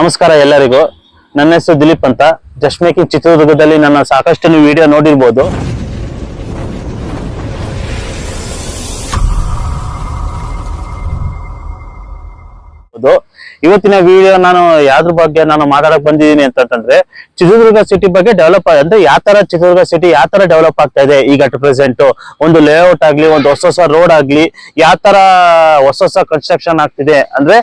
ನಮಸ್ಕಾರ ಎಲ್ಲರಿಗೂ. ನನ್ನ ಹೆಸರು ದಿಲೀಪ್ ಅಂತ. ಜಸ್ಟ್ ಮೇಕಿಂಗ್ ಚಿತ್ರದುರ್ಗದಲ್ಲಿ ನನ್ನ ಸಾಕಷ್ಟು ನೀವು ವಿಡಿಯೋ ನೋಡಿರ್ಬೋದು. ಹೌದು. ಇವತ್ತಿನ ವಿಡಿಯೋ ನಾನು ಯಾವ್ದ್ರ ಬಗ್ಗೆ ನಾನು ಮಾತಾಡಕ್ ಬಂದಿದ್ದೀನಿ ಅಂತಂದ್ರೆ ಚಿತ್ರದುರ್ಗ ಸಿಟಿ ಬಗ್ಗೆ ಡೆವಲಪ್ ಅಂದ್ರೆ ಯಾವ ತರ ಚಿತ್ರದುರ್ಗ ಸಿಟಿ ಯಾವ ತರ ಡೆವಲಪ್ ಆಗ್ತಾ ಇದೆ ಈಗ ಅಟ್ ಪ್ರೆಸೆಂಟ್ ಒಂದು ಲೇಔಟ್ ಆಗ್ಲಿ, ಒಂದು ಹೊಸ ಹೊಸ ರೋಡ್ ಆಗ್ಲಿ, ಯಾವ ತರ ಹೊಸ ಹೊಸ ಕನ್ಸ್ಟ್ರಕ್ಷನ್ ಆಗ್ತಿದೆ? ಅಂದ್ರೆ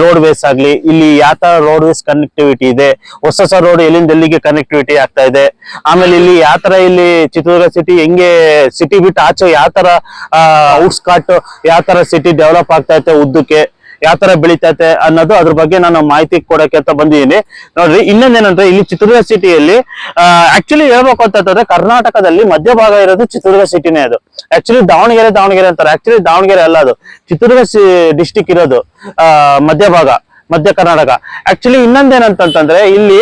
ರೋಡ್ ವೇಸ್ ಆಗ್ಲಿ, ಇಲ್ಲಿ ಯಾವ ತರ ರೋಡ್ ವೇಸ್ ಕನೆಕ್ಟಿವಿಟಿ ಇದೆ? ಹೊಸ ಹೊಸ ರೋಡ್ ಎಲ್ಲಿಂದ ಎಲ್ಲಿಗೆ ಕನೆಕ್ಟಿವಿಟಿ ಆಗ್ತಾ ಇದೆ? ಆಮೇಲೆ ಇಲ್ಲಿ ಯಾವ ತರ ಇಲ್ಲಿ ಚಿತ್ರದುರ್ಗ ಸಿಟಿ ಹೆಂಗೆ ಸಿಟಿ ಬಿಟ್ಟು ಆಚೆ ಯಾವ ತರ ಔಟ್ಸ್ಕಾಟ್ ಯಾವ ತರ ಸಿಟಿ ಡೆವಲಪ್ ಆಗ್ತಾ ಇದೆ ಉದ್ದಕ್ಕೆ? ಯಾವ ತರ ಬೆಳಿತೈತೆ ಅನ್ನೋದು ಅದ್ರ ಬಗ್ಗೆ ನಾನು ಮಾಹಿತಿ ಕೊಡಕ್ಕೆ ಅಂತ ಬಂದಿದ್ದೀನಿ. ನೋಡ್ರಿ ಇನ್ನೊಂದೇನಂದ್ರೆ ಇಲ್ಲಿ ಚಿತ್ರದುರ್ಗ ಸಿಟಿಯಲ್ಲಿ ಆಕ್ಚುಲಿ ಹೇಳ್ಬೇಕು ಅಂತಂದ್ರೆ ಕರ್ನಾಟಕದಲ್ಲಿ ಮಧ್ಯಭಾಗ ಇರೋದು ಚಿತ್ರದುರ್ಗ ಸಿಟಿನೇ ಅದು. ಆಕ್ಚುಲಿ ದಾವಣಗೆರೆ ದಾವಣಗೆರೆ ಅಂತಾರೆ. ಆಕ್ಚುಲಿ ದಾವಣಗೆರೆ ಅಲ್ಲ ಅದು. ಚಿತ್ರದುರ್ಗ ಡಿಸ್ಟಿಕ್ ಇರೋದು ಆ, ಮಧ್ಯಭಾಗ ಮಧ್ಯ ಕರ್ನಾಟಕ. ಆಕ್ಚುಲಿ ಇನ್ನೊಂದೇನಂತಂದ್ರೆ ಇಲ್ಲಿ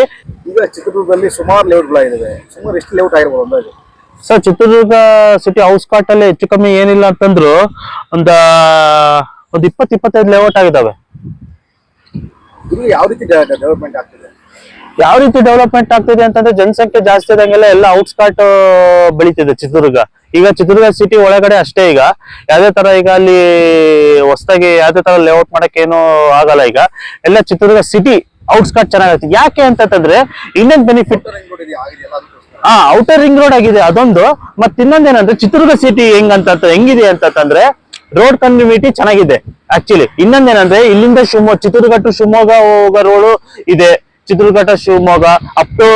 ಈಗ ಚಿತ್ರದುರ್ಗದಲ್ಲಿ ಸುಮಾರು ಲೇಔಟ್ಗಳಿದಾವೆ ಸುಮಾರು ಎಷ್ಟು ಲೇಔಟ್ ಆಗಿರ್ಬೋದು ಅಂದಾಜು? ಸರ್ ಚಿತ್ರದುರ್ಗ ಸಿಟಿ ಹೌಸ್ ಕಾಟ್ ಅಲ್ಲಿ ಹೆಚ್ಚು ಕಮ್ಮಿ ಏನಿಲ್ಲ ಅಂತಂದ್ರು ಒಂದ ಒಂದ್ ಇಪ್ಪತ್ ಇಪ್ಪತ್ತೈದು ಲೇಔಟ್ ಆಗಿದಾವೆ. ಯಾವ ರೀತಿ ಡೆವಲಪ್ಮೆಂಟ್ ಆಗ್ತಿದೆ? ಯಾವ ರೀತಿ ಡೆವಲಪ್ಮೆಂಟ್ ಆಗ್ತಿದೆ ಅಂತಂದ್ರೆ ಜನಸಂಖ್ಯೆ ಜಾಸ್ತಿ ಆದಂಗೆಲ್ಲ ಎಲ್ಲ ಔಟ್ಸ್ಕಾಟ್ ಬೆಳೀತಿದೆ ಚಿತ್ರದುರ್ಗ. ಈಗ ಚಿತ್ರದುರ್ಗ ಸಿಟಿ ಒಳಗಡೆ ಅಷ್ಟೇ ಈಗ. ಯಾವ್ದೇ ತರ ಈಗ ಅಲ್ಲಿ ಹೊಸದಾಗಿ ಯಾವ್ದೇ ತರ ಲೇಔಟ್ ಮಾಡಕ್ ಏನು ಆಗಲ್ಲ ಈಗ. ಎಲ್ಲ ಚಿತ್ರದುರ್ಗ ಸಿಟಿ ಔಟ್ಸ್ಕಾಟ್ ಚೆನ್ನಾಗೈತೆ ಯಾಕೆ ಅಂತಂದ್ರೆ ಇನ್ನೊಂದು ಬೆನಿಫಿಟ್ ಹಾ ಔಟರ್ ರಿಂಗ್ ರೋಡ್ ಆಗಿದೆ ಅದೊಂದು. ಮತ್ತೆ ಇನ್ನೊಂದೇನಂದ್ರೆ ಚಿತ್ರದುರ್ಗ ಸಿಟಿ ಹೆಂಗ್ ಅಂತ ಹೆಂಗಿದೆ ಅಂತಂದ್ರೆ ರೋಡ್ ಕನ್ವಿಟಿ ಚೆನ್ನಾಗಿದೆ ಆಕ್ಚುಲಿ ಇನ್ನೊಂದೇನಂದ್ರೆ ಇಲ್ಲಿಂದ ಶಿವಮೊಗ್ಗ, ಚಿತ್ರದುರ್ಗ ಟು ಶಿವಮೊಗ್ಗ ಹೋಗೋ ರೋಡು ಇದೆ. ಚಿತ್ರದುರ್ಗ ಶಿವಮೊಗ್ಗ ಅಪ್ ಟು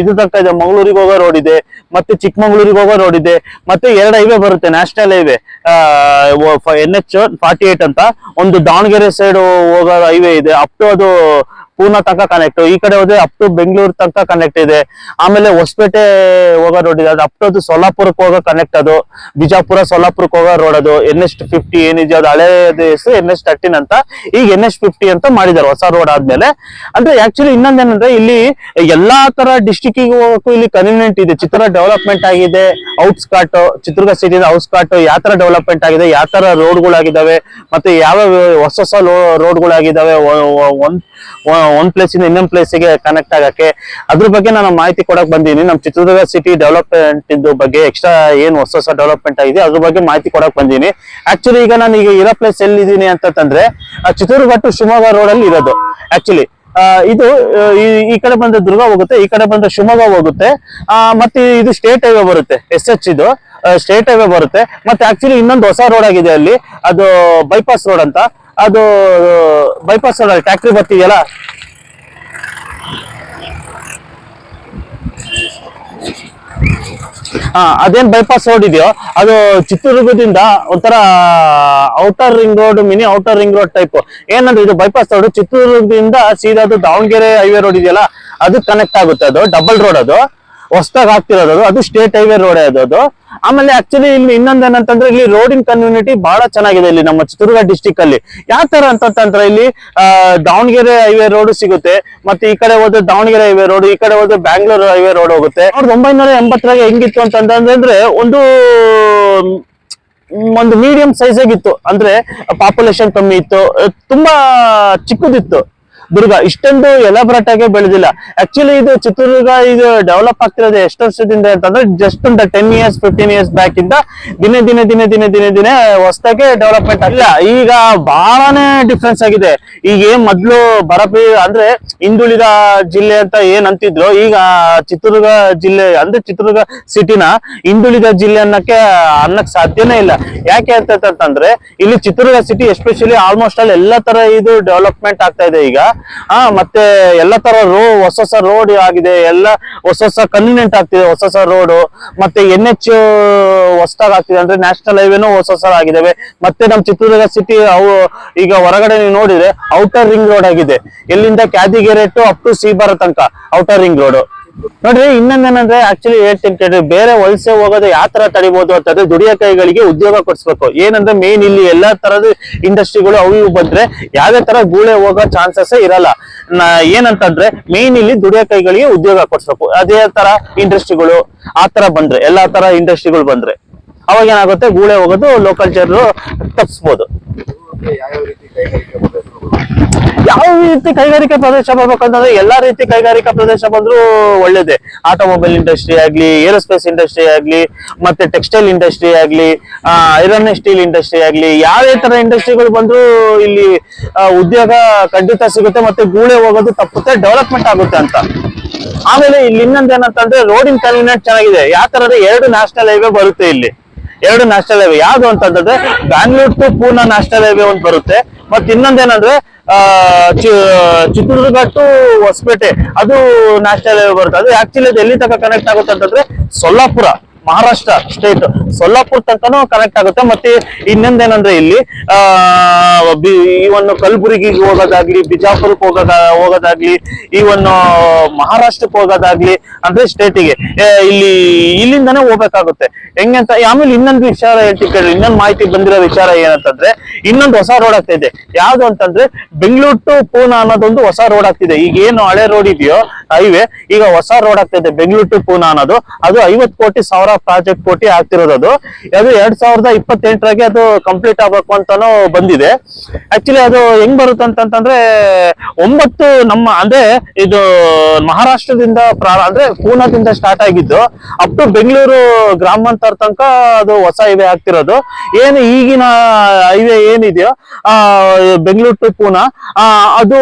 ಇದು ತಕ್ಕ ಇದೆ, ಮಂಗಳೂರಿಗೆ ಹೋಗೋ ರೋಡ್ ಇದೆ, ಮತ್ತೆ ಚಿಕ್ಕಮಂಗ್ಳೂರಿಗೆ ಹೋಗೋ ರೋಡ್ ಇದೆ, ಮತ್ತೆ ಎರಡು ಹೈವೇ ಬರುತ್ತೆ national highway N H forty eight ಅಂತ. ಒಂದು ದಾವಣಗೆರೆ ಸೈಡ್ ಹೋಗೋ ಹೈವೇ ಇದೆ. ಅಪ್ ಟು ಅದು ಪೂರ್ಣ ತನಕ ಕನೆಕ್ಟ್ ಈ ಕಡೆ ಹೋದ್ರೆ ಅಪ್ ಟು ಬೆಂಗಳೂರು ತನಕ ಕನೆಕ್ಟ್ ಇದೆ. ಆಮೇಲೆ ಹೊಸಪೇಟೆ ಹೋಗೋ ರೋಡ್ ಇದೆ. ಅದು ಅಪ್ ಟು ಸೊಲ್ಲಾಪುರಕ್ಕೆ ಹೋಗೋ ಕನೆಕ್ಟ್ ಅದು. ಬಿಜಾಪುರ, ಸೊಲ್ಲಾಪುರಕ್ಕೆ ಹೋಗೋ ರೋಡ್ ಅದು. ಎನ್ ಎಸ್ ಫಿಫ್ಟಿ ಏನಿದೆ ಅದು ಹಳೆ ಹೆಸರು ಎನ್ ಎಸ್ ತರ್ಟೀನ್ ಅಂತ. ಈಗ ಎನ್ ಎಸ್ ಫಿಫ್ಟಿ ಅಂತ ಮಾಡಿದ್ದಾರೆ ಹೊಸ ರೋಡ್ ಆದ್ಮೇಲೆ. ಅಂದ್ರೆ ಆಕ್ಚುಲಿ ಇನ್ನೊಂದೇನಂದ್ರೆ ಇಲ್ಲಿ ಎಲ್ಲಾ ತರ ಡಿಸ್ಟಿಕ್ ಹೋಗೋಕ್ಕೂ ಇಲ್ಲಿ ಕನ್ವೀನಿಯಂಟ್ ಇದೆ. ಚಿತ್ರ ಡೆವಲಪ್ಮೆಂಟ್ ಆಗಿದೆ ಔಟ್ಸ್ಕಾಟ್ ಚಿತ್ರದುರ್ಗ ಸಿಟಿ ಔಟ್ಸ್ಕಾಟ್ ಯಾವ ತರ ಡೆವಲಪ್ಮೆಂಟ್ ಆಗಿದೆ, ಯಾವ ತರ ರೋಡ್ಗಳಾಗಿದ್ದಾವೆ ಮತ್ತೆ ಯಾವ ಹೊಸ ಹೊಸ ರೋಡ್ಗಳಾಗಿದ್ದಾವೆ ಒಂದ್ ಒಂದ್ ಪ್ಲೇಸ್ ಇಂದ ಇನ್ನೊಂದ್ ಪ್ಲೇಸ್ಗೆ ಕನೆಕ್ಟ್ ಆಗಕ್ಕೆ, ಅದ್ರ ಬಗ್ಗೆ ನಾನು ಮಾಹಿತಿ ಕೊಡಕ್ ಬಂದೀನಿ. ನಮ್ ಚಿತ್ರದುರ್ಗ ಸಿಟಿ ಡೆವಲಪ್ಮೆಂಟ್ ಬಗ್ಗೆ ಎಕ್ಸ್ಟ್ರಾ ಏನ್ ಹೊಸ ಹೊಸ ಡೆವಲಪ್ಮೆಂಟ್ ಆಗಿದೆ, ಅದ್ರ ಬಗ್ಗೆ ಮಾಹಿತಿ ಕೊಡಕ್ ಬಂದೀನಿ. ಆಕ್ಚುಲಿ ಈಗ ನಾನು ಈಗ ಇರೋ ಪ್ಲೇಸ್ ಎಲ್ಲಿದ್ದೀನಿ ಅಂತಂದ್ರೆ ಚಿತ್ರದುರ್ಗ ಟು ಶಿವಮೊಗ್ಗ ರೋಡ್ ಅಲ್ಲಿ ಇರೋದು. ಆಕ್ಚುಲಿ ಇದು ಈ ಕಡೆ ಬಂದ ದುರ್ಗ ಹೋಗುತ್ತೆ, ಈ ಕಡೆ ಬಂದ್ರೆ ಶಿವಮೊಗ್ಗ ಹೋಗುತ್ತೆ. ಮತ್ತೆ ಇದು ಸ್ಟೇಟ್ ಹೈವೇ ಬರುತ್ತೆ ಎಸ್ ಎಚ್ ಇದು ಸ್ಟೇಟ್ ಹೈವೇ ಬರುತ್ತೆ. ಮತ್ತೆ ಆಕ್ಚುಲಿ ಇನ್ನೊಂದು ಹೊಸ ರೋಡ್ ಆಗಿದೆ ಅಲ್ಲಿ, ಅದು ಬೈಪಾಸ್ ರೋಡ್ ಅಂತ. ಅದು ಬೈಪಾಸ್ ರೋಡ್ ಅಲ್ಲಿ ಟ್ಯಾಕ್ಟ್ರಿ ಬರ್ತಿದೆಯಲ್ಲ ಹಾ ಅದೇನ್ ಬೈಪಾಸ್ ರೋಡ್ ಇದೆಯೋ, ಅದು ಚಿತ್ರದುರ್ಗದಿಂದ ಒಂಥರ outer ring road mini outer ring road type ಏನಂದ್ರೆ ಇದು ಬೈಪಾಸ್ ರೋಡ್ ಚಿತ್ರದುರ್ಗದಿಂದ ಸೀದಾ ಅದು ದಾವಣಗೆರೆ ಹೈವೇ ರೋಡ್ ಇದೆಯಲ್ಲ, ಅದು ಕನೆಕ್ಟ್ ಆಗುತ್ತೆ ಅದು ಡಬಲ್ ರೋಡ್ ಅದು. ಹೊಸದಾಗಿ ಆಗ್ತಿರೋದು ಅದು. ಸ್ಟೇಟ್ ಹೈವೇ ರೋಡ್ ಅದು ಆಮೇಲೆ ಆಕ್ಚುಲಿ ಇಲ್ಲಿ ಇನ್ನೊಂದೇನಂತಂದ್ರೆ ಇಲ್ಲಿ ರೋಡಿನ ಕಮ್ಯುನಿಟಿ ಬಹಳ ಚೆನ್ನಾಗಿದೆ ಇಲ್ಲಿ ನಮ್ಮ ಚಿತ್ರದುರ್ಗ ಡಿಸ್ಟಿಕ್ ಅಲ್ಲಿ. ಯಾವ ತರ ಅಂತಂದ್ರೆ ಇಲ್ಲಿ ದಾವಣಗೆರೆ ಹೈವೇ ರೋಡ್ ಸಿಗುತ್ತೆ, ಮತ್ತೆ ಈ ಕಡೆ ಹೋದ್ರೆ ದಾವಣಗೆರೆ ಹೈವೇ ರೋಡ್ ಈ ಕಡೆ ಹೋದ್ರೆ ಬ್ಯಾಂಗ್ಳೂರ್ ಹೈವೇ ರೋಡ್ ಹೋಗುತ್ತೆ. ಸಾವಿರದ ಒಂಬೈನೂರ ಎಂಬತ್ತರಾಗ ಹೆಂಗಿತ್ತು ಅಂತಂದ್ರೆ ಒಂದು ಒಂದು ಮೀಡಿಯಂ ಸೈಜ್ ಆಗಿತ್ತು. ಅಂದ್ರೆ ಪಾಪ್ಯುಲೇಷನ್ ಕಮ್ಮಿ ಇತ್ತು, ತುಂಬಾ ಚಿಕ್ಕದಿತ್ತು. ದುರ್ಗ, ಇಷ್ಟೊಂದು ಎಲಾಬ್ರೇಟ್ ಆಗಿ ಬೆಳೆದಿಲ್ಲ. ಆಕ್ಚುಲಿ ಇದು ಚಿತ್ರದುರ್ಗ ಇದು ಡೆವಲಪ್ ಆಗ್ತಿರೋದು ಎಷ್ಟು ವರ್ಷದಿಂದ ಅಂತಂದ್ರೆ ಜಸ್ಟ್ ಒಂದು ten years fifteen years back ಇಂದ ದಿನೇ ದಿನೇ ದಿನೇ ದಿನೇ ದಿನೇ ದಿನೇ ಹೊಸದಾಗೆ ಡೆವಲಪ್ಮೆಂಟ್ ಆಗಿಲ್ಲ ಈಗ ಬಹಳನೇ ಡಿಫ್ರೆನ್ಸ್ ಆಗಿದೆ. ಈಗ ಏನ್ ಮೊದ್ಲು ಬರಪಿ ಅಂದ್ರೆ ಹಿಂದುಳಿದ ಜಿಲ್ಲೆ ಅಂತ ಏನ್ ಅಂತಿದ್ರು, ಈಗ ಚಿತ್ರದುರ್ಗ ಜಿಲ್ಲೆ ಅಂದ್ರೆ ಚಿತ್ರದುರ್ಗ ಸಿಟಿನ ಹಿಂದುಳಿದ ಜಿಲ್ಲೆ ಅನ್ನಕ್ಕೆ ಅನ್ನಕ್ ಸಾಧ್ಯನೇ ಇಲ್ಲ. ಯಾಕೆ ಅಂತಂದ್ರೆ ಇಲ್ಲಿ ಚಿತ್ರದುರ್ಗ ಸಿಟಿ ಎಸ್ಪೆಷಲಿ ಆಲ್ಮೋಸ್ಟ್ ಅಲ್ಲಿ ಎಲ್ಲಾ ತರ ಇದು ಡೆವಲಪ್ಮೆಂಟ್ ಆಗ್ತಾ ಇದೆ ಈಗ. ಆ, ಮತ್ತೆ ಎಲ್ಲ ತರ ರೋ, ಹೊಸ ಹೊಸ ರೋಡ್ ಆಗಿದೆ. ಎಲ್ಲ ಹೊಸ ಹೊಸ ಕನ್ವೀನಿಯಂಟ್ ಆಗ್ತಿದೆ, ಹೊಸ ಹೊಸ ರೋಡ್ ಮತ್ತೆ ಎನ್ ಎಚ್ ಹೊಸದಾಗಿ ಆಗ್ತಿದೆ ಅಂದ್ರೆ ನ್ಯಾಷನಲ್ ಹೈವೇನು ಹೊಸ ಹೊಸ ಆಗಿದಾವೆ. ಮತ್ತೆ ನಮ್ ಚಿತ್ರದುರ್ಗ ಸಿಟಿ ಅವು, ಈಗ ಹೊರಗಡೆ ನೀವು ನೋಡಿದ್ರೆ ಔಟರ್ ರಿಂಗ್ ರೋಡ್ ಆಗಿದೆ. ಎಲ್ಲಿಂದ Kyadigere to up to Sibara ತನಕ ಔಟರ್ ರಿಂಗ್ ರೋಡ್ ನೋಡ್ರಿ ಇನ್ನೊಂದೇನಂದ್ರೆ ಆಕ್ಚುಲಿ ಹೇಳ್ತೀನಿ ಕೇಳ್ರಿ, ಬೇರೆ ವಲಸೆ ಹೋಗೋದು ಯಾವ ತರ ತಡಿಬಹುದು ಅಂತಂದ್ರೆ ದುಡಿಯ ಕೈಗಳಿಗೆ ಉದ್ಯೋಗ ಕೊಡಿಸ್ಬೇಕು. ಏನಂದ್ರೆ ಮೇನ್ ಇಲ್ಲಿ ಎಲ್ಲಾ ತರದ ಇಂಡಸ್ಟ್ರಿಗಳು ಅವು ಇವು ಬಂದ್ರೆ ಯಾವ್ದೇ ತರ ಗೂಳೆ ಹೋಗೋ ಚಾನ್ಸಸ್ ಇರಲ್ಲ. ಏನಂತಂದ್ರೆ ಮೇನ್ ಇಲ್ಲಿ ದುಡಿಯ ಕೈಗಳಿಗೆ ಉದ್ಯೋಗ ಕೊಡಿಸ್ಬೇಕು. ಅದೇ ತರ ಇಂಡಸ್ಟ್ರಿಗಳು ಆ ತರ ಬಂದ್ರೆ, ಎಲ್ಲಾ ತರ ಇಂಡಸ್ಟ್ರಿಗಳು ಬಂದ್ರೆ. ಅವಾಗ ಏನಾಗುತ್ತೆ? ಗೂಳೆ ಹೋಗೋದು ಲೋಕಲ್ ಜನರು ತಪ್ಪಿಸ್ಬೋದು ಯಾವ್ಯಾವ ರೀತಿ ಕೈಗಾರಿಕೆ ಮಾಡಬೇಕು ಯಾವ ರೀತಿ ಕೈಗಾರಿಕಾ ಪ್ರದೇಶ ಬರ್ಬೇಕಂತಂದ್ರೆ ಎಲ್ಲಾ ರೀತಿ ಕೈಗಾರಿಕಾ ಪ್ರದೇಶ ಬಂದ್ರೂ ಒಳ್ಳೇದೇ. ಆಟೋಮೊಬೈಲ್ ಇಂಡಸ್ಟ್ರಿ ಆಗ್ಲಿ ಏರೋಸ್ಪೇಸ್ ಇಂಡಸ್ಟ್ರಿ ಆಗ್ಲಿ, ಮತ್ತೆ ಟೆಕ್ಸ್ಟೈಲ್ ಇಂಡಸ್ಟ್ರಿ ಆಗ್ಲಿ ಐರನ್ ಸ್ಟೀಲ್ ಇಂಡಸ್ಟ್ರಿ ಆಗ್ಲಿ, ಯಾವ್ದೇ ತರ ಇಂಡಸ್ಟ್ರಿಗಳು ಬಂದ್ರೂ ಇಲ್ಲಿ ಉದ್ಯೋಗ ಖಂಡಿತ ಸಿಗುತ್ತೆ ಮತ್ತೆ ಗೂಳೆ ಹೋಗೋದು ತಪ್ಪುತ್ತೆ ಡೆವಲಪ್ಮೆಂಟ್ ಆಗುತ್ತೆ ಅಂತ. ಆಮೇಲೆ ಇಲ್ಲಿ ಇನ್ನೊಂದ್ ಏನಂತಂದ್ರೆ ರೋಡಿನ ಕನ್ವೀನಿಯಂಟ್ ಚೆನ್ನಾಗಿದೆ. ಯಾವ ತರ ಎರಡು ನ್ಯಾಷನಲ್ ಹೈವೇ ಬರುತ್ತೆ ಇಲ್ಲಿ. ಎರಡು ನ್ಯಾಷನಲ್ ಹೈವೇ ಯಾವ್ದು ಅಂತಂದ್ರೆ Bangalore to Poona national highway ಒಂದು ಬರುತ್ತೆ. ಮತ್ತೆ ಇನ್ನೊಂದೇನಂದ್ರೆ, ಆ ಚಿತ್ರದುರ್ಗ ಟು ಹೊಸಪೇಟೆ, ಅದು ನ್ಯಾಷನಲ್ ಹೈವೇ ಬರುತ್ತೆ. ಅದು ಆಕ್ಚುಲಿ ಅದು ಎಲ್ಲಿ ತನಕ ಕನೆಕ್ಟ್ ಆಗುತ್ತೆ ಅಂತಂದ್ರೆ, ಸೊಲ್ಲಾಪುರ. ಮಹಾರಾಷ್ಟ್ರ ಸ್ಟೇಟ್ ಸೊಲ್ಲಾಪುರ್ ತನಕನೂ ಕನೆಕ್ಟ್ ಆಗುತ್ತೆ. ಮತ್ತೆ ಇನ್ನೊಂದೇನಂದ್ರೆ ಇಲ್ಲಿ, ಆ ಈ ಒಂದು ಕಲಬುರಗಿಗೆ ಹೋಗೋದಾಗ್ಲಿ, ಬಿಜಾಪುರಕ್ಕೆ ಹೋಗೋದ, ಹೋಗೋದಾಗ್ಲಿ, ಈ ಒಂದು ಮಹಾರಾಷ್ಟ್ರಕ್ಕೆ ಹೋಗೋದಾಗ್ಲಿ, ಅಂದ್ರೆ ಸ್ಟೇಟಿಗೆ ಇಲ್ಲಿ, ಇಲ್ಲಿಂದಾನೇ ಹೋಗ್ಬೇಕಾಗುತ್ತೆ. ಹೆಂಗಂತ ಆಮೇಲೆ ಇನ್ನೊಂದು ವಿಚಾರ ಹೇಳ್ತೀವಿ ಕೇಳಿ, ಇನ್ನೊಂದು ಮಾಹಿತಿ ಬಂದಿರೋ ವಿಚಾರ ಏನಂತಂದ್ರೆ, ಇನ್ನೊಂದು ಹೊಸ ರೋಡ್ ಆಗ್ತಾ ಇದೆ. ಯಾವ್ದು ಅಂತಂದ್ರೆ, ಬೆಂಗಳೂರು ಟು ಪೂನಾ ಅನ್ನೋದೊಂದು ಹೊಸ ರೋಡ್ ಆಗ್ತಿದೆ ಈಗ ಏನು ಹಳೆ ರೋಡ್ ಇದೆಯೋ ಹೈವೇ ಈಗ ಹೊಸ ರೋಡ್ ಆಗ್ತಾ ಇದೆ, ಬೆಂಗಳೂರು ಟು ಪೂನಾ ಅನ್ನೋದು. ಅದು ಐವತ್ ಕೋಟಿ ಸಾವಿರ ಪ್ರಾಜೆಕ್ಟ್ ಕೋಟಿ ಆಗ್ತಿರೋದು ಅದು. ಅದು ಎರಡ್ ಸಾವಿರದ ಇಪ್ಪತ್ತೆಂಟರಾಗೆ ಅದು ಕಂಪ್ಲೀಟ್ ಆಗ್ಬೇಕು ಅಂತಾನು ಬಂದಿದೆ. ಆಕ್ಚುಲಿ ಅದು ಹೆಂಗ್ ಬರುತ್ತೆ ಅಂತಂತಂದ್ರೆ ಒಂಬತ್ತು ನಮ್ಮ ಅಂದ್ರೆ ಇದು ಮಹಾರಾಷ್ಟ್ರದಿಂದ ಪ್ರಾ ಅಂದ್ರೆ ಪೂನಾದಿಂದ ಸ್ಟಾರ್ಟ್ ಆಗಿದ್ದು ಅಪ್ ಟು ಬೆಂಗಳೂರು ಗ್ರಾಮಾಂತರ ತನಕ ಅದು ಹೊಸ ಹೈವೇ ಆಗ್ತಿರೋದು. ಏನು ಈಗಿನ ಹೈವೇ ಏನಿದೆಯೋ ಆ ಬೆಂಗಳೂರು ಟು ಪೂನಾ ಆ, ಅದು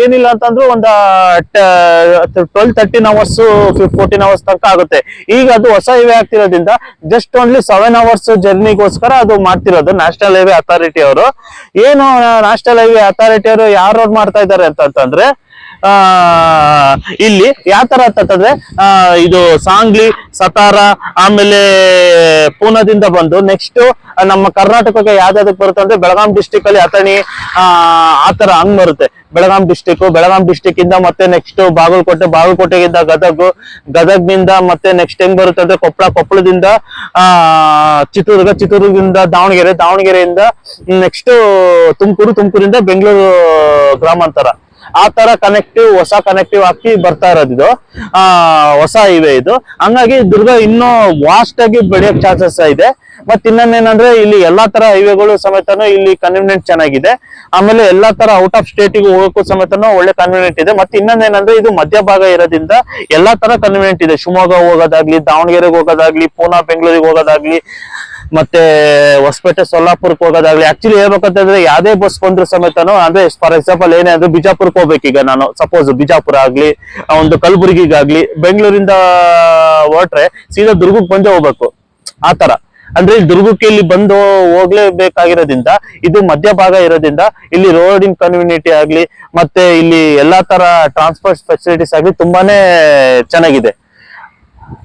ಏನಿಲ್ಲ ಅಂತಂದ್ರು ಒಂದ twelve thirteen hours fourteen hours ತನಕ ಆಗುತ್ತೆ. ಈಗ ಅದು ಹೊಸ ಹೈವೇ ಆಗ್ತಿರೋದ್ರಿಂದ ಜಸ್ಟ್ ಓನ್ಲಿ ಸೆವೆನ್ ಅವರ್ಸ್ ಜರ್ನಿಗೋಸ್ಕರ ಅದು ಮಾಡ್ತಿರೋದು ನ್ಯಾಷನಲ್ ಹೈವೇ ಅಥಾರಿಟಿ ಅವರು. ಏನು ನ್ಯಾಷನಲ್ ಹೈವೇ ಅಥಾರಿಟಿ ಅವರು ಯಾರು ಮಾಡ್ತಾ ಇದ್ದಾರೆ ಅಂತಂದ್ರೆ ಆ, ಇಲ್ಲಿ ಯಾವ ತರ ಅಂತಂದ್ರೆ ಇದು ಸಾಂಗ್ಲಿ, ಸತಾರ, ಆಮೇಲೆ ಪೂನಾದಿಂದ ಬಂದು ನೆಕ್ಸ್ಟ್ ನಮ್ಮ ಕರ್ನಾಟಕಕ್ಕೆ ಯಾವ್ದಾದಕ್ಕೆ ಬರುತ್ತೆ ಅಂದ್ರೆ ಬೆಳಗಾಂ ಡಿಸ್ಟಿಕ್ ಅಲ್ಲಿ ಅಥಣಿ ಆತರ ಹಂಗ್ ಬರುತ್ತೆ. ಬೆಳಗಾಂ ಡಿಸ್ಟಿಕ್ ಬೆಳಗಾಂ ಡಿಸ್ಟಿಕ್ ಇಂದ ಮತ್ತೆ ನೆಕ್ಸ್ಟ್ ಬಾಗಲಕೋಟೆ, ಬಾಗಲಕೋಟೆಗಿಂದ ಗದಗ್, ಗದಗ್ನಿಂದ ಮತ್ತೆ ನೆಕ್ಸ್ಟ್ ಹೆಂಗ್ ಬರುತ್ತೆ ಅಂದ್ರೆ ಕೊಪ್ಪಳ ಕೊಪ್ಪಳದಿಂದ ಆ, ಚಿತ್ರದುರ್ಗ, ಚಿತ್ರದುರ್ಗದಿಂದ ದಾವಣಗೆರೆ, ದಾವಣಗೆರೆಯಿಂದ ನೆಕ್ಸ್ಟ್ ತುಮಕೂರು, ತುಮಕೂರಿಂದ ಬೆಂಗಳೂರು ಗ್ರಾಮಾಂತರ. ಆ ತರ ಕನೆಕ್ಟಿವ್ ಹೊಸ ಕನೆಕ್ಟಿವ್ ಹಾಕಿ ಬರ್ತಾ ಇರೋದು ಇದು. ಆ, ಹೊಸ ಹೈವೇ ಇದು. ಹಂಗಾಗಿ ದುರ್ಗ ಇನ್ನೂ ವಾಸ್ಟ್ ಆಗಿ ಬೆಳೆಯಕ್ ಚಾನ್ಸಸ್ ಇದೆ. ಮತ್ ಇನ್ನೊಂದೇನಂದ್ರೆ ಇಲ್ಲಿ ಎಲ್ಲಾ ತರ ಹೈವೇಗಳು ಸಮೇತನು ಇಲ್ಲಿ ಕನ್ವೀನಿಯಂಟ್ ಚೆನ್ನಾಗಿದೆ. ಆಮೇಲೆ ಎಲ್ಲಾ ತರ ಔಟ್ ಆಫ್ ಸ್ಟೇಟಿಗೆ ಹೋಗೋಕ್ಕೂ ಸಮೇತನು ಒಳ್ಳೆ ಕನ್ವೀನಿಯಂಟ್ ಇದೆ. ಮತ್ತೆ ಇನ್ನೊಂದೇನಂದ್ರೆ ಇದು ಮಧ್ಯಭಾಗ ಇರೋದ್ರಿಂದ ಎಲ್ಲಾ ತರ ಕನ್ವೀನಿಯಂಟ್ ಇದೆ. ಶಿವಮೊಗ್ಗ ಹೋಗೋದಾಗ್ಲಿ, ದಾವಣಗೆರೆಗೆ ಹೋಗೋದಾಗ್ಲಿ, ಪೂನಾ, ಬೆಂಗಳೂರಿಗೆ ಹೋಗೋದಾಗ್ಲಿ ಮತ್ತೆ ಹೊಸಪೇಟೆ ಸೊಲ್ಲಾಪುರಕ್ಕೆ ಹೋಗೋದಾಗ್ಲಿ ಆಕ್ಚುಲಿ ಹೇಳ್ಬೇಕಂತಂದ್ರೆ ಯಾವ್ದೇ ಬಸ್ ಬಂದ್ರು ಸಮೇತನು, ಅಂದ್ರೆ ಫಾರ್ ಎಕ್ಸಾಂಪಲ್ ಏನೇ ಅಂದ್ರೆ ಬಿಜಾಪುರಕ್ಕೆ ಹೋಗ್ಬೇಕೀಗ ನಾನು ಸಪೋಸ್ ಬಿಜಾಪುರ ಆಗ್ಲಿ ಒಂದು ಕಲಬುರಗಿಗಾಗ್ಲಿ, ಬೆಂಗಳೂರಿಂದ ಹೊರಟ್ರೆ ಸೀದಾ ದುರ್ಗಕ್ಕೆ ಬಂದೇ ಹೋಗ್ಬೇಕು. ಆತರ ತರ ಅಂದ್ರೆ ದುರ್ಗಕ್ಕೆ ಇಲ್ಲಿ ಬಂದು ಹೋಗ್ಲೇಬೇಕಾಗಿರೋದ್ರಿಂದ, ಇದು ಮಧ್ಯ ಭಾಗ ಇರೋದ್ರಿಂದ, ಇಲ್ಲಿ ರೋಡಿನ್ ಕನ್ವಿನಿಟಿ ಆಗ್ಲಿ, ಮತ್ತೆ ಇಲ್ಲಿ ಎಲ್ಲಾ ತರ ಟ್ರಾನ್ಸ್ಪೋರ್ಟ್ ಫೆಸಿಲಿಟೀಸ್ ಆಗ್ಲಿ ತುಂಬಾನೇ ಚೆನ್ನಾಗಿದೆ.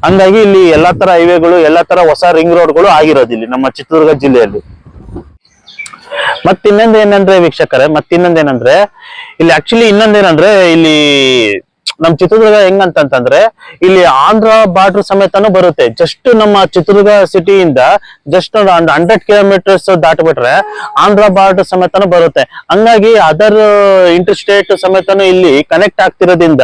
ಹಂಗಾಗಿ ಇಲ್ಲಿ ಎಲ್ಲಾ ತರ ಹೈವೇಗಳು, ಎಲ್ಲಾ ತರ ಹೊಸ ರಿಂಗ್ ರೋಡ್ಗಳು ಆಗಿರೋದು ಇಲ್ಲಿ ನಮ್ಮ ಚಿತ್ರದುರ್ಗ ಜಿಲ್ಲೆಯಲ್ಲಿ. ಮತ್ ಇನ್ನೊಂದ್ ಏನಂದ್ರೆ ವೀಕ್ಷಕರೇ ಮತ್ ಇನ್ನೊಂದ್ ಏನಂದ್ರೆ, ಇಲ್ಲಿ ಆಕ್ಚುಲಿ ಇನ್ನೊಂದೇನಂದ್ರೆ ಇಲ್ಲಿ ನಮ್ ಚಿತ್ರದುರ್ಗ ಹೆಂಗಂತಂತಂದ್ರೆ, ಇಲ್ಲಿ ಆಂಧ್ರ ಬಾರ್ಡರ್ ಸಮೇತನೂ ಬರುತ್ತೆ. ಜಸ್ಟ್ ನಮ್ಮ ಚಿತ್ರದುರ್ಗ ಸಿಟಿಯಿಂದ ಜಸ್ಟ್ ಒಂದು ಹಂಡ್ರೆಡ್ ಕಿಲೋಮೀಟರ್ಸ್ ದಾಟ್ಬಿಟ್ರೆ ಆಂಧ್ರ ಬಾರ್ಡರ್ ಸಮೇತನೂ ಬರುತ್ತೆ. ಹಂಗಾಗಿ ಅದರ್ ಇಂಟರ್ ಸ್ಟೇಟ್ ಸಮೇತನು ಇಲ್ಲಿ ಕನೆಕ್ಟ್ ಆಗ್ತಿರೋದ್ರಿಂದ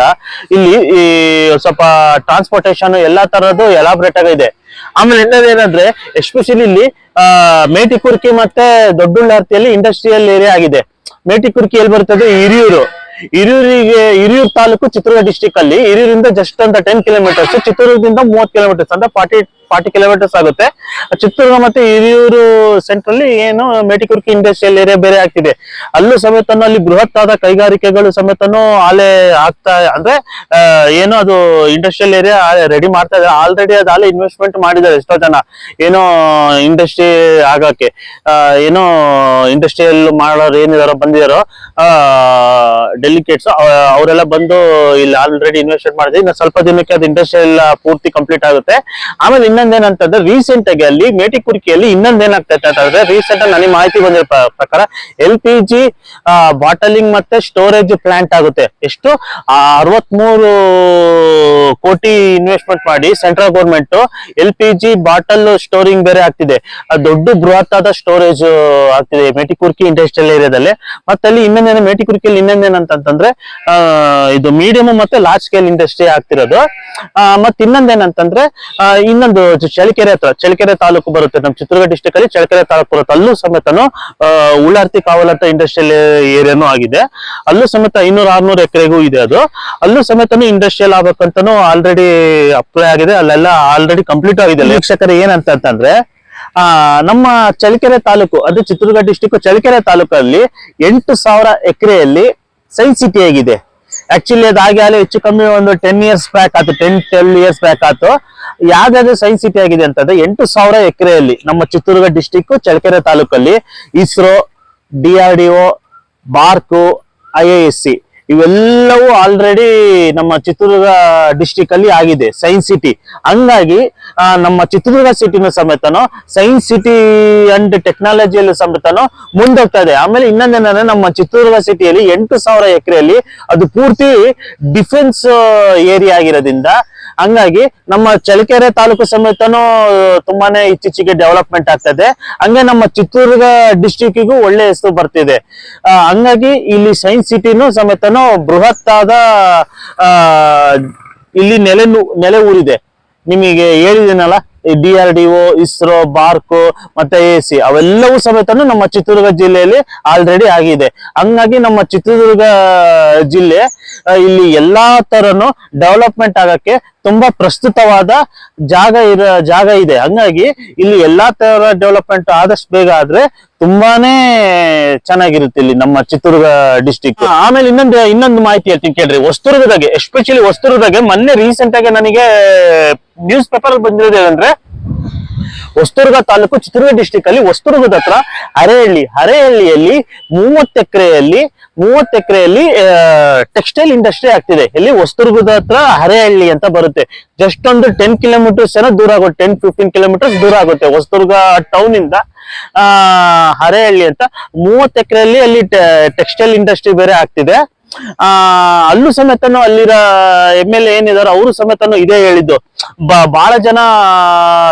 ಇಲ್ಲಿ ಈ ಸ್ವಲ್ಪ ಟ್ರಾನ್ಸ್ಪೋರ್ಟೇಶನ್ ಎಲ್ಲಾ ತರದ್ದು ಎಲಾಬ್ರೇಟ್ ಆಗಿದೆ ಆಮೇಲೆ ಇನ್ನೇನಂದ್ರೆ ಎಸ್ಪೆಷಲಿ ಇಲ್ಲಿ, ಆ, ಮೇಟಿಕುರ್ಕಿ ಮತ್ತೆ ದೊಡ್ಡುಳ್ಳಾರ್ತಿಯಲ್ಲಿ ಇಂಡಸ್ಟ್ರಿಯಲ್ ಏರಿಯಾ ಆಗಿದೆ. ಮೇಟಿಕುರ್ಕಿ ಎಲ್ಲಿ ಬರ್ತದೆ? ಹಿರಿಯೂರು. ಹಿರಿಯೂರಿಗೆ, ಹಿರಿಯೂರ್ ತಾಲೂಕು ಚಿತ್ರದುರ್ಗ ಡಿಸ್ಟಿಕ್ ಅಲ್ಲಿ ಹಿರಿಯೂರಿಂದ ಜಸ್ಟ್ ಅಂತ ಟೆನ್ ಕಿಲೋಮೀಟರ್ಸ್ ಚಿತ್ರದುರ್ಗದಿಂದ ಮೂವತ್ ಕಿಲೋಮೀಟರ್ಸ್ ಅಂದ್ರೆ ಫಾರ್ಟಿ ಫಾರ್ಟಿ ಕಿಲೋಮೀಟರ್ಸ್ ಆಗುತ್ತೆ. ಚಿತ್ರದುರ್ಗ ಮತ್ತೆ ಹಿರಿಯೂರು ಸೆಂಟ್ರಲ್ಲಿ ಏನು ಮೇಟಿಕುರ್ಕಿ ಇಂಡಸ್ಟ್ರಿಯಲ್ ಏರಿಯಾ ಬೇರೆ ಆಗ್ತಿದೆ. ಅಲ್ಲೂ ಸಮೇತನು ಅಲ್ಲಿ ಬೃಹತ್ ಆದ ಕೈಗಾರಿಕೆಗಳು ಸಮೇತನೂ ಆಲೆ ಆಗ್ತಾ ಅಂದ್ರೆ ಏನು ಅದು ಇಂಡಸ್ಟ್ರಿಯಲ್ ಏರಿಯಾ ರೆಡಿ ಮಾಡ್ತಾ ಇದ್ದಾರೆ. ಆಲ್ರೆಡಿ ಅದು ಆಲೆ ಇನ್ವೆಸ್ಟ್ಮೆಂಟ್ ಮಾಡಿದ್ದಾರೆ ಎಷ್ಟೋ ಜನ. ಏನೋ ಇಂಡಸ್ಟ್ರಿ ಆಗಕ್ಕೆ ಏನೋ ಇಂಡಸ್ಟ್ರಿಯಲ್ ಮಾಡೋರು ಏನಿದಾರೋ ಬಂದಿದಾರೋ ಡೆಲಿಕೇಟ್ಸ್ ಅವರೆಲ್ಲ ಬಂದು ಇಲ್ಲಿ ಆಲ್ರೆಡಿ ಇನ್ವೆಸ್ಟ್ಮೆಂಟ್ ಮಾಡಿದ್ರೆ ಇನ್ನು ಸ್ವಲ್ಪ ದಿನಕ್ಕೆ ಅದು ಇಂಡಸ್ಟ್ರಿಯಲ್ ಪೂರ್ತಿ ಕಂಪ್ಲೀಟ್ ಆಗುತ್ತೆ. ಆಮೇಲೆ ಇನ್ನೊಂದೇನಂತಂದ್ರೆ ರೀಸೆಂಟ್ ಆಗಿ ಅಲ್ಲಿ ಮೇಟಿಕುರ್ಕಿಯಲ್ಲಿ ಇನ್ನೊಂದ್ ಏನಾಗ್ತೈತೆ ಅಂತಂದ್ರೆ ರೀಸೆಂಟ್ ಆಗಿ ನನಗೆ ಮಾಹಿತಿ ಬಂದಿರೋ ಪ್ರಕಾರ ಎಲ್ ಪಿ ಜಿ ಬಾಟಲಿಂಗ್ ಮತ್ತೆ ಸ್ಟೋರೇಜ್ ಪ್ಲಾಂಟ್ ಆಗುತ್ತೆ. ಎಷ್ಟು? ಅರವತ್ಮೂರು ಕೋಟಿ ಇನ್ವೆಸ್ಟ್ಮೆಂಟ್ ಮಾಡಿ central government L P G bottle storing ಬೇರೆ ಆಗ್ತಿದೆ. ದೊಡ್ಡ ದೊಡ್ಡ ಬೃಹತ್ತಾದ ಸ್ಟೋರೇಜ್ ಆಗ್ತಿದೆ ಮೇಟಿಕುರ್ಕಿ ಇಂಡಸ್ಟ್ರಿಯಲ್ ಏರಿಯಾದಲ್ಲಿ ಮತ್ತೆ ಅಲ್ಲಿ ಮೇಟಿ ಮೇಟಿಕುರ್ಕಿಯಲ್ಲಿ ಇನ್ನೊಂದೇನಂತ ಅಂತಂತಂದ್ರೆ ಆ, ಇದು ಮೀಡಿಯಂ ಮತ್ತೆ ಲಾರ್ಜ್ ಸ್ಕೇಲ್ ಇಂಡಸ್ಟ್ರಿ ಆಗ್ತಿರೋದು. ಮತ್ತೆ ಮತ್ ಇನ್ನೊಂದ್ ಏನಂತಂದ್ರೆ ಆ, ಇನ್ನೊಂದು ಚಳಿಕೆರೆ ಹತ್ರ ಚಳ್ಳಕೆರೆ ತಾಲೂಕು ಬರುತ್ತೆ. ನಮ್ಮ ಚಿತ್ರದುರ್ಗ ಡಿಸ್ಟಿಕ್ ಅಲ್ಲಿ ಚಳಿಕೆರೆ ತಾಲೂಕು ಬರುತ್ತೆ. ಅಲ್ಲೂ ಸಮೇತನು ಉಳ್ಳಾರ್ತಿ ಕಾವಲಂತ ಇಂಡಸ್ಟ್ರಿಯಲ್ ಏರಿಯಾನು ಆಗಿದೆ. ಅಲ್ಲೂ ಸಮೇತ ಇನ್ನೂರ ಆರ್ನೂರು ಎಕರೆಗೂ ಇದೆ ಅದು. ಅಲ್ಲೂ ಸಮೇತನು ಇಂಡಸ್ಟ್ರಿಯಲ್ ಆಗ್ಬೇಕಂತಾನು ಆಲ್ರೆಡಿ ಅಪ್ಲೈ ಆಗಿದೆ. ಅಲ್ಲೆಲ್ಲ ಆಲ್ರೆಡಿ ಕಂಪ್ಲೀಟ್ ಆಗಿದೆ. ವೀಕ್ಷಕರು ಏನಂತಂದ್ರೆ ಆ ನಮ್ಮ ಚಳಿಕೆರೆ ತಾಲೂಕು ಅದು ಚಿತ್ರದುರ್ಗ ಡಿಸ್ಟಿಕ್ ಚಳಿಕೆರೆ ತಾಲೂಕಲ್ಲಿ ಎಂಟು ಸಾವಿರ ಎಕರೆಯಲ್ಲಿ ಸೈನ್ಸ್ ಸಿಟಿ ಆಗಿದೆ ಆಕ್ಚುಲಿ ಅದಾಗಿ ಅಲ್ಲಿ ಹೆಚ್ಚು ಕಮ್ಮಿ ಒಂದು ಟೆನ್ ಇಯರ್ಸ್ ಬ್ಯಾಕ್ ಆಯ್ತು ಟೆನ್ ಟ್ವೆಲ್ ಇಯರ್ಸ್ ಬ್ಯಾಕ್ ಆಯ್ತು. ಯಾವ್ದಾದ್ರು ಸೈನ್ಸ್ ಸಿಟಿ ಆಗಿದೆ ಅಂತಂದ್ರೆ ಎಂಟು ಸಾವಿರ ಎಕರೆಯಲ್ಲಿ ನಮ್ಮ ಚಿತ್ರದುರ್ಗ ಡಿಸ್ಟಿಕ್ ಚಳ್ಳಕೆರೆ ತಾಲೂಕಲ್ಲಿ ISRO D R D BARC I A S C ಇವೆಲ್ಲವೂ ಆಲ್ರೆಡಿ ನಮ್ಮ ಚಿತ್ರದುರ್ಗ ಡಿಸ್ಟಿಕ್ ಅಲ್ಲಿ ಆಗಿದೆ ಸೈನ್ಸ್ ಸಿಟಿ ಹಂಗಾಗಿ ನಮ್ಮ ಚಿತ್ರದುರ್ಗ ಸಿಟಿನ ಸಮೇತನೋ ಸೈನ್ಸ್ ಸಿಟಿ ಅಂಡ್ ಟೆಕ್ನಾಲಜಿಯಲ್ಲಿ ಸಮೇತನು ಮುಂದೋಗ್ತಾ ಇದೆ ಆಮೇಲೆ ಇನ್ನೊಂದೇನಂದ್ರೆ ನಮ್ಮ ಚಿತ್ರದುರ್ಗ ಸಿಟಿಯಲ್ಲಿ ಎಂಟು ಸಾವಿರ ಎಕರೆಯಲ್ಲಿ ಅದು ಪೂರ್ತಿ ಡಿಫೆನ್ಸ್ ಏರಿಯಾ ಆಗಿರೋದ್ರಿಂದ ಹಂಗಾಗಿ ನಮ್ಮ ಚಳ್ಳಕೆರೆ ತಾಲೂಕು ಸಮೇತನೂ ತುಂಬಾನೇ ಇತ್ತೀಚೆಗೆ ಡೆವಲಪ್ಮೆಂಟ್ ಆಗ್ತದೆ. ಹಂಗೆ ನಮ್ಮ ಚಿತ್ರದುರ್ಗ ಡಿಸ್ಟಿಕ್ಕಿಗೂ ಒಳ್ಳೆ ಹೆಸರು ಬರ್ತಿದೆ. ಹಂಗಾಗಿ ಇಲ್ಲಿ ಸೈನ್ಸ್ ಸಿಟಿನೂ ಸಮೇತನೂ ಬೃಹತ್ತಾದ ಆ, ಇಲ್ಲಿ ನೆಲೆ ನೆಲೆ ಊರಿದೆ. ನಿಮಗೆ ಹೇಳಿದ್ದೀನಲ್ಲ D R D O ISRO BARC ಮತ್ತೆ ಎ ಸಿ ಅವೆಲ್ಲವೂ ಸಮೇತನು ನಮ್ಮ ಚಿತ್ರದುರ್ಗ ಜಿಲ್ಲೆಯಲ್ಲಿ ಆಲ್ರೆಡಿ ಆಗಿದೆ. ಹಂಗಾಗಿ ನಮ್ಮ ಚಿತ್ರದುರ್ಗ ಜಿಲ್ಲೆ ಇಲ್ಲಿ ಎಲ್ಲಾ ತರನು ಡೆವಲಪ್ಮೆಂಟ್ ಆಗಕ್ಕೆ ತುಂಬಾ ಪ್ರಸ್ತುತವಾದ ಜಾಗ ಇರ, ಜಾಗ ಇದೆ. ಹಂಗಾಗಿ ಇಲ್ಲಿ ಎಲ್ಲಾ ತರ ಡೆವಲಪ್ಮೆಂಟ್ ಆದಷ್ಟು ಬೇಗ ಆದ್ರೆ ತುಂಬಾನೇ ಚೆನ್ನಾಗಿರುತ್ತೆ ಇಲ್ಲಿ ನಮ್ಮ ಚಿತ್ರದುರ್ಗ ಡಿಸ್ಟಿಕ್ ಆಮೇಲೆ ಇನ್ನೊಂದು ಇನ್ನೊಂದು ಮಾಹಿತಿ ಹೇಳ್ತೀನಿ ಕೇಳ್ರಿ. ವಸ್ತುರ್ಗದಾಗೆ ಎಸ್ಪೆಷಲಿ ವಸ್ತುರ್ಗದಾಗೆ ಮೊನ್ನೆ ರೀಸೆಂಟ್ ಆಗಿ ನನಗೆ ನ್ಯೂಸ್ ಪೇಪರ್ ಬಂದಿರೋದು ಏನಂದ್ರೆ ಹೊಸದುರ್ಗ ತಾಲೂಕು ಚಿತ್ರದುರ್ಗ ಡಿಸ್ಟಿಕ್ ಅಲ್ಲಿ ಹೊಸದುರ್ಗದ ಹತ್ರ ಹರೇಹಳ್ಳಿ ಹರೇಹಳ್ಳಿಯಲ್ಲಿ ಮೂವತ್ತು ಎಕರೆಯಲ್ಲಿ ಟೆಕ್ಸ್ಟೈಲ್ ಇಂಡಸ್ಟ್ರಿ ಆಗ್ತಿದೆ. ಇಲ್ಲಿ ಹೊಸದುರ್ಗದ ಹತ್ರ ಹರೇಹಳ್ಳಿ ಅಂತ ಬರುತ್ತೆ. ಜಸ್ಟ್ ಒಂದು ಟೆನ್ ಕಿಲೋಮೀಟರ್ಸ್ ಏನೋ ದೂರ ಆಗುತ್ತೆ ಟೆನ್ ಫಿಫ್ಟೀನ್ ಕಿಲೋಮೀಟರ್ಸ್ ದೂರ ಆಗುತ್ತೆ ಹೊಸದುರ್ಗ ಟೌನ್ ಇಂದ, ಆ ಹರೇಹಳ್ಳಿ ಅಂತ. ಮೂವತ್ತು ಎಕರೆಯಲ್ಲಿ ಅಲ್ಲಿ ಟೆಕ್ಸ್ಟೈಲ್ ಇಂಡಸ್ಟ್ರಿ ಬೇರೆ ಆಗ್ತಿದೆ. ಆ ಅಲ್ಲೂ ಸಮೇತನು ಅಲ್ಲಿರ ಎಂ ಎಲ್ ಏನಿದಾರೋ ಅವರು ಸಮೇತನು ಇದೇ ಹೇಳಿದ್ದು. ಬಹಳ ಜನ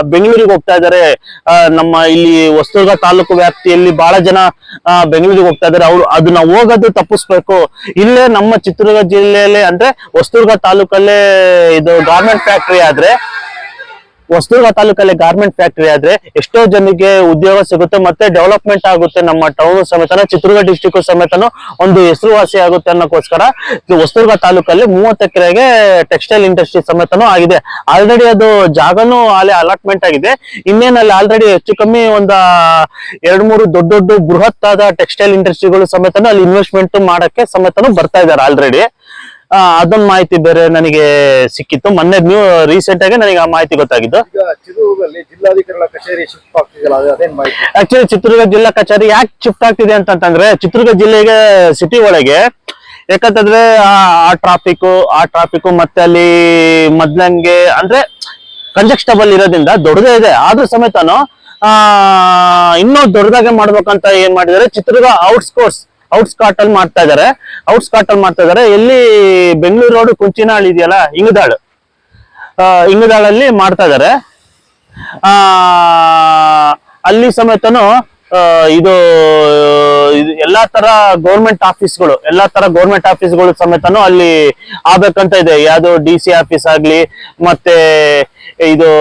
ಬೆಂಗಳೂರಿಗೆ ಹೋಗ್ತಾ ಇದಾರೆ. ಆ, ನಮ್ಮ ಇಲ್ಲಿ ಹೊಸದುರ್ಗ ತಾಲೂಕು ವ್ಯಾಪ್ತಿಯಲ್ಲಿ ಬಹಳ ಜನ ಬೆಂಗಳೂರಿಗೆ ಹೋಗ್ತಾ ಇದಾರೆ. ಅವ್ರು ಅದನ್ನ ಹೋಗೋದು ತಪ್ಪಿಸ್ಬೇಕು. ಇಲ್ಲೇ ನಮ್ಮ ಚಿತ್ರದುರ್ಗ ಜಿಲ್ಲೆಯಲ್ಲಿ ಅಂದ್ರೆ ಹೊಸದುರ್ಗ ತಾಲೂಕಲ್ಲೇ ಇದು ಗಾರ್ಮೆಂಟ್ ಫ್ಯಾಕ್ಟರಿ ಆದ್ರೆ ಹೊಸದುರ್ಗ ತಾಲೂಕಲ್ಲಿ ಗಾರ್ಮೆಂಟ್ ಫ್ಯಾಕ್ಟರಿ ಆದ್ರೆ ಎಷ್ಟೋ ಜನಕ್ಕೆ ಉದ್ಯೋಗ ಸಿಗುತ್ತೆ ಮತ್ತೆ ಡೆವಲಪ್ಮೆಂಟ್ ಆಗುತ್ತೆ ನಮ್ಮ ಟೌನ್ ಸಮೇತನ, ಚಿತ್ರದುರ್ಗ ಡಿಸ್ಟಿಕ್ ಸಮೇತನು, ಒಂದು ಹೆಸರುವಾಸಿ ಆಗುತ್ತೆ ಅನ್ನೋಕ್ಕೋಸ್ಕರ ಹೊಸದುರ್ಗ ತಾಲೂಕಲ್ಲಿ ಮೂವತ್ತು ಎಕರೆಗೆ ಟೆಕ್ಸ್ಟೈಲ್ ಇಂಡಸ್ಟ್ರಿ ಸಮೇತನೂ ಆಗಿದೆ. ಆಲ್ರೆಡಿ ಅದು ಜಾಗನೂ ಅಲ್ಲಿ ಅಲಾಟ್ಮೆಂಟ್ ಆಗಿದೆ. ಇನ್ನೇನಲ್ಲಿ ಆಲ್ರೆಡಿ ಹೆಚ್ಚು ಕಮ್ಮಿ ಒಂದ ಎರಡ್ ಮೂರು ದೊಡ್ಡ ದೊಡ್ಡ ಬೃಹತ್ತಾದ ಟೆಕ್ಸ್ಟೈಲ್ ಇಂಡಸ್ಟ್ರಿಗಳು ಸಮೇತನೂ ಅಲ್ಲಿ ಇನ್ವೆಸ್ಟ್ಮೆಂಟ್ ಮಾಡಕ್ಕೆ ಸಮೇತನೂ ಬರ್ತಾ ಇದ್ದಾರೆ ಆಲ್ರೆಡಿ ಅದೊಂದ್ ಮಾಹಿತಿ ಬೇರೆ ನನಗೆ ಸಿಕ್ಕಿತ್ತು. ಮೊನ್ನೆ ನೀವು ರೀಸೆಂಟ್ ಆಗಿ ನನಗೆ ಆ ಮಾಹಿತಿ ಗೊತ್ತಾಗಿದ್ದು. ಜಿಲ್ಲಾಧಿಕಾರಿಗಳ ಕಚೇರಿ ಶಿಫ್ಟ್ ಆಕ್ಚುಲಿ ಚಿತ್ರದುರ್ಗ ಜಿಲ್ಲಾ ಕಚೇರಿ ಯಾಕೆ ಶಿಫ್ಟ್ ಆಗ್ತಿದೆ ಅಂತಂದ್ರೆ ಚಿತ್ರದುರ್ಗ ಜಿಲ್ಲೆಗೆ ಸಿಟಿ ಒಳಗೆ ಯಾಕಂತಂದ್ರೆ ಆ- ಆ ಟ್ರಾಫಿಕ್ ಆ ಟ್ರಾಫಿಕ್ ಮತ್ತೆ ಅಲ್ಲಿ ಮೊದ್ಲಂಗೆ ಅಂದ್ರೆ ಕಂಜೆಕ್ಸ್ಟಬಲ್ ಇರೋದ್ರಿಂದ ದೊಡ್ಡದೇ ಇದೆ. ಆದ್ರೂ ಸಮೇತನು ಆ ಇನ್ನೂ ದೊಡ್ಡದಾಗೆ ಮಾಡ್ಬೇಕಂತ ಏನ್ ಮಾಡಿದಾರೆ ಚಿತ್ರದುರ್ಗ ಔಟ್ಸ್ಕೋರ್ಸ್ ಔಟ್ಸ್ಕಾಟ್ ಅಲ್ಲಿ ಮಾಡ್ತಾ ಇದಾರೆ. ಔಟ್ಸ್ಕಾಟ್ ಅಲ್ಲಿ ಮಾಡ್ತಾ ಇದಾರೆ. ಎಲ್ಲಿ ಬೆಂಗಳೂರು ರೋಡ್ ಕುಂಚಿನಾಳ್ ಇದೆಯಲ್ಲ, ಇಂಗದಾಳ್. ಇಂಗದಾಳಲ್ಲಿ ಮಾಡ್ತಾ ಇದಾರೆ. ಆ, ಅಲ್ಲಿ ಸಮೇತನು ಇದು ಎಲ್ಲಾ ತರ ಗೌರ್ಮೆಂಟ್ ಆಫೀಸ್ಗಳು ಎಲ್ಲಾ ತರ ಗೌರ್ಮೆಂಟ್ ಆಫೀಸ್ಗಳು ಸಮೇತನು ಅಲ್ಲಿ ಆಗ್ಬೇಕಂತ ಇದೆ. ಯಾವ್ದು ಡಿ ಸಿ ಆಫೀಸ್ ಆಗ್ಲಿ, ಮತ್ತೆ ಇದು?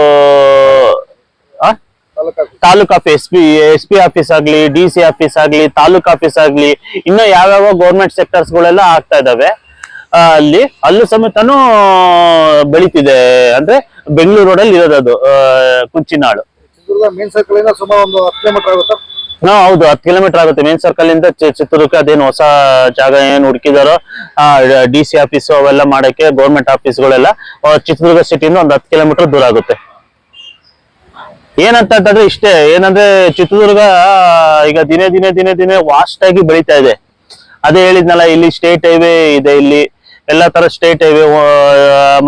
Taluka office S P S P office ಆಗ್ಲಿ ಡಿ ಸಿ ಆಫೀಸ್ ಆಗ್ಲಿ ತಾಲೂಕ್ ಆಫೀಸ್ ಆಗ್ಲಿ ಇನ್ನು ಯಾವ್ಯಾವ ಗೌರ್ಮೆಂಟ್ ಸೆಕ್ಟರ್ಸ್ ಗಳೆಲ್ಲ ಆಗ್ತಾ ಇದಾವೆ. ಅಲ್ಲಿ ಅಲ್ಲೂ ಸಮೇತನೂ ಬೆಳೀತಿದೆ. ಅಂದ್ರೆ ಬೆಂಗಳೂರು ರೋಡಲ್ಲಿ ಇರೋದು ಅದು ಕುಂಚಿನಾಳು. ಚಿತ್ರದುರ್ಗ ಮೇನ್ ಸರ್ಕಲ್ ಇಂದ ಸುಮಾರು ಒಂದು ಹತ್ತು ಕಿಲೋಮೀಟರ್ ಆಗುತ್ತಾ? ಹಾ ಹೌದು ಹತ್ತು ಕಿಲೋಮೀಟರ್ ಆಗುತ್ತೆ. ಮೇನ್ ಸರ್ಕಲ್ ಇಂದ ಚಿತ್ರದುರ್ಗ ಅದೇನು ಹೊಸ ಜಾಗ ಏನ್ ಹುಡುಕಿದಾರೋ ಡಿ ಸಿ ಆಫೀಸು ಅವೆಲ್ಲ ಮಾಡಕ್ಕೆ ಗೌರ್ಮೆಂಟ್ ಆಫೀಸ್ಗಳೆಲ್ಲ ಚಿತ್ರದುರ್ಗ ಸಿಟಿಯಿಂದ ಒಂದು ಹತ್ತು ಕಿಲೋಮೀಟರ್ ದೂರ ಆಗುತ್ತೆ. ಏನಂತಂದ್ರೆ ಇಷ್ಟೇ ಏನಂದ್ರೆ ಚಿತ್ರದುರ್ಗ ಈಗ ದಿನೇ ದಿನೇ ದಿನೇ ದಿನೇ ವಾಸ್ಟ್ ಆಗಿ ಬೆಳೀತಾ ಇದೆ. ಅದೇ ಹೇಳಿದ್ನಲ್ಲ ಇಲ್ಲಿ ಸ್ಟೇಟ್ ಹೈವೇ ಇದೆ ಇಲ್ಲಿ. ಎಲ್ಲಾ ತರ ಸ್ಟೇಟ್ ಹೈವೇ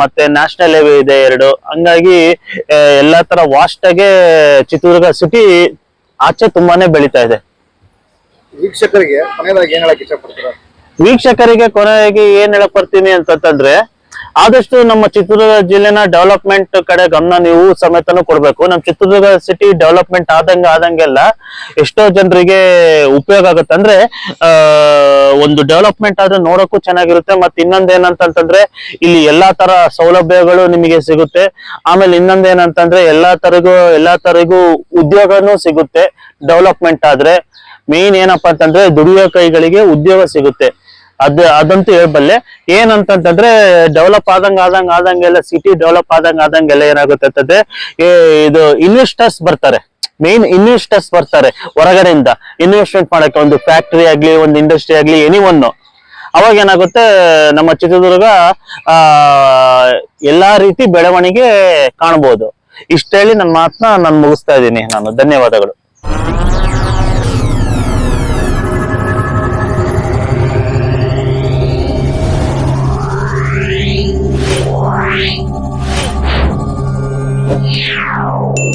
ಮತ್ತೆ ನ್ಯಾಷನಲ್ ಹೈವೇ ಇದೆ ಎರಡು. ಹಂಗಾಗಿ ಎಲ್ಲಾ ತರ ವಾಸ್ಟ್ ಆಗಿ ಚಿತ್ರದುರ್ಗ ಸಿಟಿ ಆಚೆ ತುಂಬಾನೇ ಬೆಳೀತಾ ಇದೆ. ವೀಕ್ಷಕರಿಗೆ ವೀಕ್ಷಕರಿಗೆ ಕೊನೆಯಾಗಿ ಏನ್ ಹೇಳಕ್ ಬರ್ತೀನಿ ಅಂತಂತಂದ್ರೆ ಆದಷ್ಟು ನಮ್ಮ ಚಿತ್ರದುರ್ಗ ಜಿಲ್ಲೆನ ಡೆವಲಪ್ಮೆಂಟ್ ಕಡೆ ಗಮನ ನೀವು ಸಮೇತನೂ ಕೊಡ್ಬೇಕು. ನಮ್ಮ ಚಿತ್ರದುರ್ಗ ಸಿಟಿ ಡೆವಲಪ್ಮೆಂಟ್ ಆದಂಗ ಆದಂಗೆಲ್ಲ ಎಷ್ಟೋ ಜನರಿಗೆ ಉಪಯೋಗ ಆಗುತ್ತೆ. ಅಂದ್ರೆ ಒಂದು ಡೆವಲಪ್ಮೆಂಟ್ ಆದ್ರೆ ನೋಡೋಕ್ಕೂ ಚೆನ್ನಾಗಿರುತ್ತೆ. ಮತ್ತೆ ಇನ್ನೊಂದೇನಂತಂದ್ರೆ ಇಲ್ಲಿ ಎಲ್ಲಾ ತರ ಸೌಲಭ್ಯಗಳು ನಿಮಗೆ ಸಿಗುತ್ತೆ. ಆಮೇಲೆ ಇನ್ನೊಂದೇನಂತಂದ್ರೆ, ಎಲ್ಲಾ ತರಗೂ ಎಲ್ಲಾ ತರಗೂ ಉದ್ಯೋಗನೂ ಸಿಗುತ್ತೆ. ಡೆವಲಪ್ಮೆಂಟ್ ಆದ್ರೆ ಮೇನ್ ಏನಪ್ಪಾ ಅಂತಂದ್ರೆ, ದುಡಿಯೋ ಕೈಗಳಿಗೆ ಉದ್ಯೋಗ ಸಿಗುತ್ತೆ. ಅದ್, ಅದಂತೂ ಹೇಳ್ಬಲ್ಲೆ, ಏನಂತಂತಂದ್ರೆ ಡೆವಲಪ್ ಆದಂಗ ಆದಂಗ ಆದಂಗೆಲ್ಲ ಸಿಟಿ ಡೆವಲಪ್ ಆದಂಗ ಆದಂಗೆಲ್ಲ ಏನಾಗುತ್ತೆ ಅಂತಂದ್ರೆ ಇದು ಇನ್ವೆಸ್ಟರ್ಸ್ ಬರ್ತಾರೆ. ಮೇನ್ ಇನ್ವೆಸ್ಟರ್ಸ್ ಬರ್ತಾರೆ ಹೊರಗಡೆಯಿಂದ. ಇನ್ವೆಸ್ಟ್ಮೆಂಟ್ ಮಾಡಕ್ಕೆ ಒಂದು ಫ್ಯಾಕ್ಟರಿ ಆಗ್ಲಿ, ಒಂದು ಇಂಡಸ್ಟ್ರಿ ಆಗ್ಲಿ ಎನಿ ಒನ್ ಅವಾಗ ಏನಾಗುತ್ತೆ, ನಮ್ಮ ಚಿತ್ರದುರ್ಗ, ಆ, ಎಲ್ಲಾ ರೀತಿ ಬೆಳವಣಿಗೆ ಕಾಣಬಹುದು ಇಷ್ಟ ಹೇಳಿ ನನ್ನ ಮಾತನ್ನ ನಾನು ಮುಗಿಸ್ತಾ ಇದ್ದೀನಿ ನಾನು. ಧನ್ಯವಾದಗಳು. Meow.